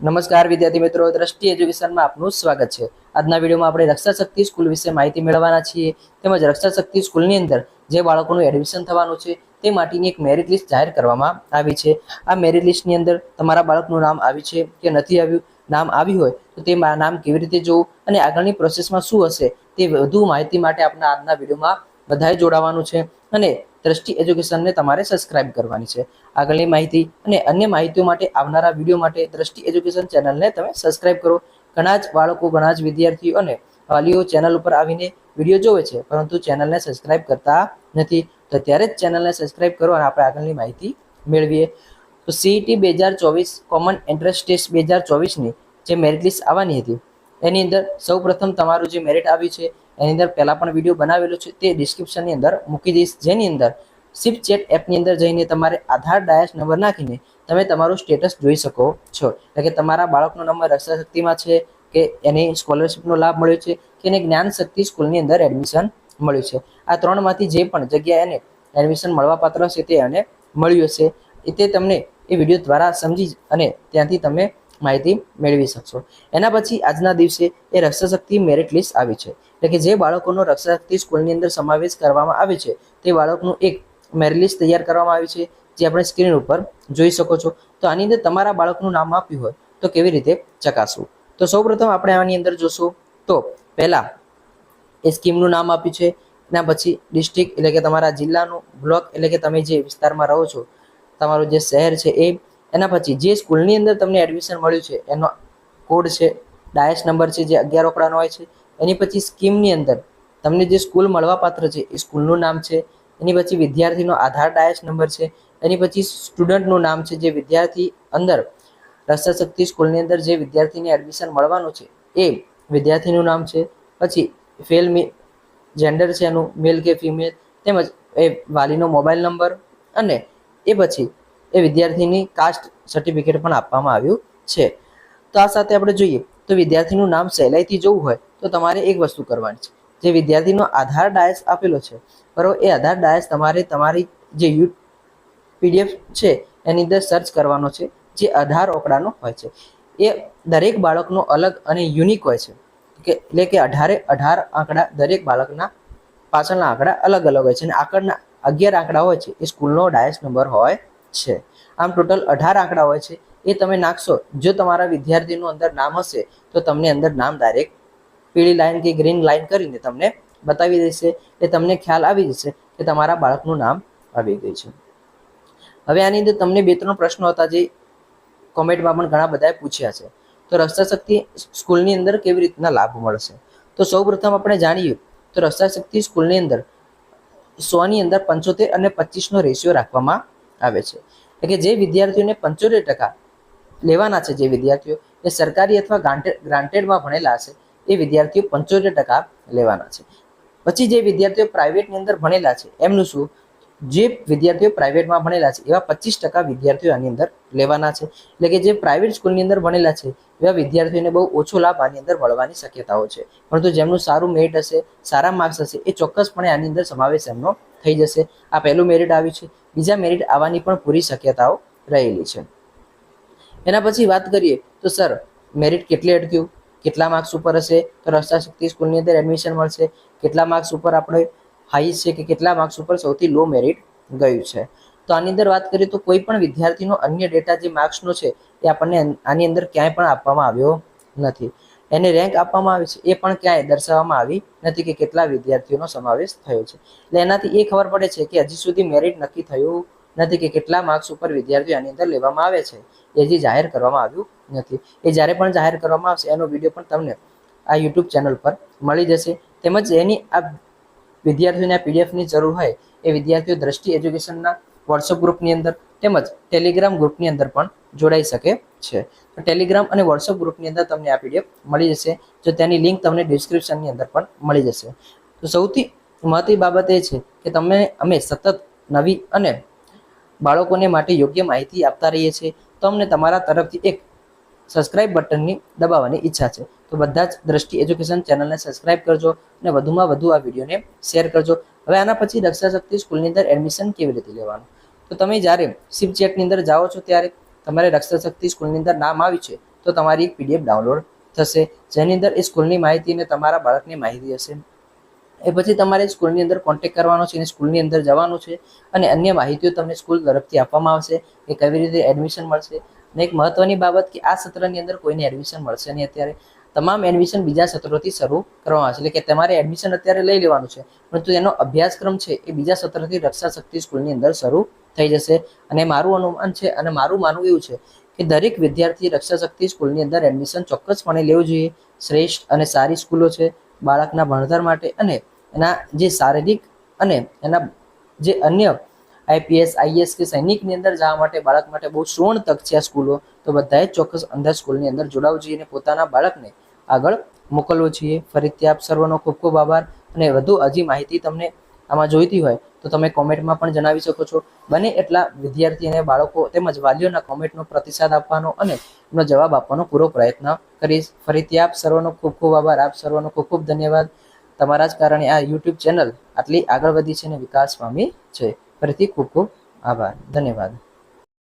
નમસ્કાર, વિદ્યાર્થી મિત્રો. દ્રષ્ટિ એજ્યુકેશનમાં આપનું સ્વાગત છે. આજના વિડીયોમાં આપણે રક્ષા શક્તિ સ્કૂલ વિશે માહિતી મેળવવાના છીએ. તેમજ રક્ષા શક્તિ સ્કૂલની અંદર જે બાળકોનું એડમિશન થવાનું છે, તે માટેની એક મેરિટ લિસ્ટ જાહેર કરવામાં આવી છે. આ મેરિટ લિસ્ટની અંદર તમારા બાળકનું નામ આવ્યું છે કે નથી આવ્યું, નામ આવ્યું હોય, તો તે નામ કેવી રીતે જોવું અને આગળની પ્રોસેસમાં શું હશે, તે વધુ માહિતી માટે આપણા આજના વિડીયોમાં બધાએ જોડાવાનું છે. અને દ્રષ્ટિ એજ્યુકેશનને તમારે સબસ્ક્રાઇબ કરવાની છે. આગળની માહિતી અને અન્ય માહિતીઓ માટે આવનારા વીડિયો માટે દ્રષ્ટિ એજ્યુકેશન ચેનલને તમે સબસ્ક્રાઇબ કરો. ઘણા જ બાળકો, ઘણા જ વિદ્યાર્થીઓ અને વાલીઓ ચેનલ ઉપર આવીને વીડિયો જોવે છે, પરંતુ ચેનલને સબસ્ક્રાઇબ કરતા નથી. તો ત્યારે જ ચેનલને સબસ્ક્રાઇબ કરો અને આપણે આગળની માહિતી મેળવીએ. તો સીઈટી બે હજાર ચોવીસ કોમન એન્ટ્રન્સ ટેસ્ટ બે હજાર ચોવીસની જે મેરિટ લિસ્ટ આવવાની હતી, એની અંદર સૌ પ્રથમ તમારું જે મેરિટ આવ્યું છે એની અંદર પહેલાં પણ વીડિયો બનાવેલો છે, તે ડિસ્ક્રિપ્શનની અંદર મૂકી દઈશ. જેની અંદર સિફ ચેટ એપની અંદર જઈને તમારે આધાર ડાયસ નંબર નાખીને તમે તમારું સ્ટેટસ જોઈ શકો છો. એટલે કે તમારા બાળકનો નંબર શક્તિમાં છે કે એને સ્કોલરશિપનો લાભ મળ્યો છે કે એને જ્ઞાન શક્તિ સ્કૂલની અંદર એડમિશન મળ્યું છે. આ ત્રણમાંથી જે પણ જગ્યા એને એડમિશન મળવાપાત્ર છે તે એને મળ્યું હશે. તે તમને એ વીડિયો દ્વારા સમજી અને ત્યાંથી તમે માહિતી મેળવી શકશો. એના પછી આજના દિવસે એ રક્ષા શક્તિ મેરિટ લિસ્ટ આવી છે. એટલે કે જે બાળકોનો રક્ષાશક્તિ સ્કૂલની અંદર સમાવેશ કરવામાં આવે છે, તે બાળકનું એક મેરિટ લિસ્ટ તૈયાર કરવામાં આવી છે, જે આપણે સ્ક્રીન ઉપર જોઈ શકો છો. તો આની અંદર તમારા બાળકનું નામ આપ્યું હોય, તો કેવી રીતે ચકાસવું? તો સૌપ્રથમ આપણે આની અંદર જોશું, તો પહેલાં એ સ્કીમનું નામ આપ્યું છે, એના પછી ડિસ્ટ્રિક્ટ એટલે કે તમારા જિલ્લાનું બ્લોક એટલે કે તમે જે વિસ્તારમાં રહો છો, તમારું જે શહેર છે એ એના પછી જે સ્કૂલની અંદર તમને એડમિશન મળ્યું છે, એનો કોડ છે, ડાયસ નંબર છે, જે અગિયાર ઓકડાનો હોય છે, એની પછી સ્કીમની અંદર તમને જે સ્કૂલ મળવાપાત્ર છે, એ સ્કૂલનું નામ છે, એની પછી વિદ્યાર્થીનો આધાર ડાયસ નંબર છે, એની પછી સ્ટુડન્ટનું નામ છે, જે વિદ્યાર્થી અંદર રસ્તા શક્તિ સ્કૂલની અંદર જે વિદ્યાર્થીને એડમિશન મળવાનું છે, એ વિદ્યાર્થીનું નામ છે, પછી ફેલ જેન્ડર છે એનું મેલ કે ફિમેલ તેમજ એ વાલીનો મોબાઈલ નંબર અને એ પછી એ વિદ્યાર્થીની કાસ્ટ સર્ટિફિકેટ પણ આપવામાં આવ્યું છે. તો આ સાથે આપણે જોઈએ, તો વિદ્યાર્થીનું નામ સહેલાઈથી જોવું હોય, તો તમારે એક વસ્તુ કરવાની છે. જે વિદ્યાર્થીનો આધાર ડાયસ આપેલો છે બરાબર એ આધાર ડાયસ તમારે તમારી જે યુ, પીડીએફ છે, એની અંદર સર્ચ કરવાનો છે, જે અઢાર ઓકડાનો હોય છે. એ દરેક બાળકનો અલગ અને યુનિક હોય છે. કે, એટલે કે અઢારે અઢાર આંકડા દરેક બાળકના પાછળના આંકડા અલગ અલગ હોય છે અને આંકડના અગિયાર આંકડા હોય છે, એ સ્કૂલનો ડાયસ નંબર હોય છે. આમ ટોટલ અઢાર આંકડા હોય છે. એ તમે નાખશો. જો તમારા વિદ્યાર્થીનું અંદર નામ હશે, તો તમને અંદર નામ ડાયરેક્ટ પીળી લાઈન કે ગ્રીન લાઈન કરીને તમને બતાવી દેશે. એટલે તમને ખ્યાલ આવી જશે કે તમારા બાળકનું નામ આવી ગયું છે. હવે આની અંદર તમને બે ત્રણ પ્રશ્નો હતા જે કોમેન્ટમાં પણ ઘણા બધાએ પૂછ્યા છે. તો રસ્તા શક્તિ સ્કૂલની અંદર કેવી રીતના લાભ મળશે? તો સૌપ્રથમ આપણે જાણીએ, તો રસ્તા શક્તિ સ્કૂલની અંદર સોની અંદર પંચોતેર અને પચીસનો રેશિયો રાખવામાં આવે છે. એટલે કે જે વિદ્યાર્થીઓને પંચોતેર ટકા લેવાના છે, જે વિદ્યાર્થીઓ એ સરકારી અથવા ગ્રાન્ટેડમાં ભણેલા હશે, એ વિદ્યાર્થીઓ પંચોતેર ટકા લેવાના છે. પછી જે વિદ્યાર્થીઓ પ્રાઇવેટની અંદર ભણેલા છે, એમનું શું? જે વિદ્યાર્થીઓ પ્રાઇવેટમાં ભણેલા છે, એવા પચીસ ટકા વિદ્યાર્થીઓ આની અંદર લેવાના છે. એટલે કે જે પ્રાઇવેટ સ્કૂલની અંદર ભણેલા છે, એવા વિદ્યાર્થીઓને બહુ ઓછો લાભ આની અંદર મળવાની શક્યતાઓ છે. પરંતુ જેમનું સારું મેરિટ હશે, સારા માર્ક્સ હશે, એ ચોક્કસપણે આની અંદર સમાવેશ એમનો થઈ જશે. આ પહેલું મેરિટ આવ્યું છે. બીજા મેરિટ આવવાની પણ પૂરી શક્યતાઓ રહેલી છે. એના પછી વાત કરીએ તો સર મેરિટ કેટલે અટક્યું? કેટલા માર્ક્સ ઉપર હશે? તો રસ્તા શક્તિ સ્કૂલની અંદર એડમિશન મળશે. કેટલા માર્ક્સ ઉપર આપણે હાઈ છે કે કેટલા માર્ક્સ ઉપર સૌથી લો મેરિટ ગયું છે. તો આની અંદર વાત કરીએ તો કોઈ પણ વિદ્યાર્થીનો અન્ય ડેટા જે માર્ક્સનો છે એ આપણને આની અંદર ક્યાંય પણ આપવામાં આવ્યો નથી. એને રેન્ક આપવામાં આવી છે એ પણ ક્યાંય દર્શાવવામાં આવી નથી કે કેટલા વિદ્યાર્થીઓનો સમાવેશ થયો છે. એટલે એનાથી એ ખબર પડે છે કે હજી સુધી મેરિટ નક્કી થયું નથી કે કેટલા માર્ક્સ ઉપર વિદ્યાર્થીઓ આની અંદર લેવામાં આવે છે. એ હજી જાહેર કરવામાં આવ્યું નથી. એ જ્યારે પણ જાહેર કરવામાં આવશે, એનો વીડિયો પણ તમને આ યુટ્યુબ ચેનલ પર મળી જશે. તેમજ એની આ વિદ્યાર્થીઓને પીડીએફની જરૂર હોય એ વિદ્યાર્થીઓ દ્રષ્ટિ એજ્યુકેશનના વોટ્સઅપ ગ્રુપની અંદર તેમજ ટેલિગ્રામ ગ્રુપની અંદર પણ જોડાઈ શકે છે. તો ટેલિગ્રામ અને વોટ્સઅપ ગ્રુપની અંદર તમને આ પીડીએફ મળી જશે. જો તેની લિંક તમને ડિસ્ક્રિપ્શનની અંદર પણ મળી જશે. તો સૌથી મહત્વની બાબત એ છે કે તમે, અમે સતત નવી અને બાળકોને માટે યોગ્ય માહિતી આપતા રહીએ છીએ. તો અમને તમારા તરફથી એક સબસ્ક્રાઇબ બટનની દબાવવાની ઈચ્છા છે. તો બધા જ દ્રષ્ટિ એજ્યુકેશન ચેનલને સબસ્ક્રાઇબ કરજો અને વધુમાં વધુ આ વિડીયોને શેર કરજો. હવે આના પછી રક્ષાશક્તિ સ્કૂલની અંદર એડમિશન કેવી રીતે લેવાનું? તો તમે જ્યારે શિપ ચેટની અંદર જાઓ છો ત્યારે તમારે રક્ષા શક્તિ સ્કૂલની અંદર નામ આવી છે, તો તમારી એક પીડીએફ ડાઉનલોડ થશે, જેની અંદર એ સ્કૂલની માહિતી અને તમારા બાળકની માહિતી હશે. એ પછી તમારે સ્કૂલની અંદર કોન્ટેક કરવાનો છે અને સ્કૂલની અંદર જવાનું છે અને અન્ય માહિતીઓ તમને સ્કૂલ તરફથી આપવામાં આવશે કે કેવી રીતે એડમિશન મળશે. અને એક મહત્વની બાબત કે આ સત્રની અંદર કોઈને એડમિશન મળશે નહીં અત્યારે. તમામ એડમિશન બીજા સત્રોથી શરૂ કરવામાં આવશે એટલે કે તમારે એડમિશન અત્યારે લઈ લેવાનું છે, પરંતુ એનો અભ્યાસક્રમ છે એ બીજા સત્રથી રક્ષા શક્તિ સ્કૂલની અંદર શરૂ થઈ જશે. અને મારું અનુમાન છે અને મારું માનવું એવું છે કે દરેક વિદ્યાર્થી રક્ષા શક્તિ સ્કૂલની અંદર એડમિશન ચોક્કસપણે લેવું જોઈએ. શ્રેષ્ઠ અને સારી સ્કૂલો છે, બાળકના ભણતર માટે અને એના જે શારીરિક અને એના જે અન્ય આઈપીએસ, આઈએસ કે સૈનિકની અંદર જવા માટે, બાળક માટે બહુ સુવર્ણ તક છે આ સ્કૂલો, તો બધાએ ચોક્કસ અંદર સ્કૂલની અંદર જોડાવું જોઈએ અને પોતાના બાળકને આગળ મોકલવો જોઈએ ફરીથી આપ સર્વનો ખૂબ ખૂબ આભાર અને વધુ હજી માહિતી તમને આમાં જોઈતી હોય તો તમે કોમેન્ટમાં પણ જણાવી શકો છો. બને એટલા વિદ્યાર્થી અને બાળકો તેમજ વાલીઓના કોમેન્ટનો પ્રતિસાદ આપવાનો અને એમનો જવાબ આપવાનો પૂરો પ્રયત્ન કરીશ. ફરીથી આપ સર્વનો ખૂબ ખૂબ આભાર. આપ સર્વનો ખૂબ ખૂબ ધન્યવાદ. તમારા જ કારણે આ યુટ્યુબ ચેનલ આટલી આગળ વધી છે અને વિકાસ પામી છે. ફરીથી ખૂબ ખૂબ આભાર. ધન્યવાદ.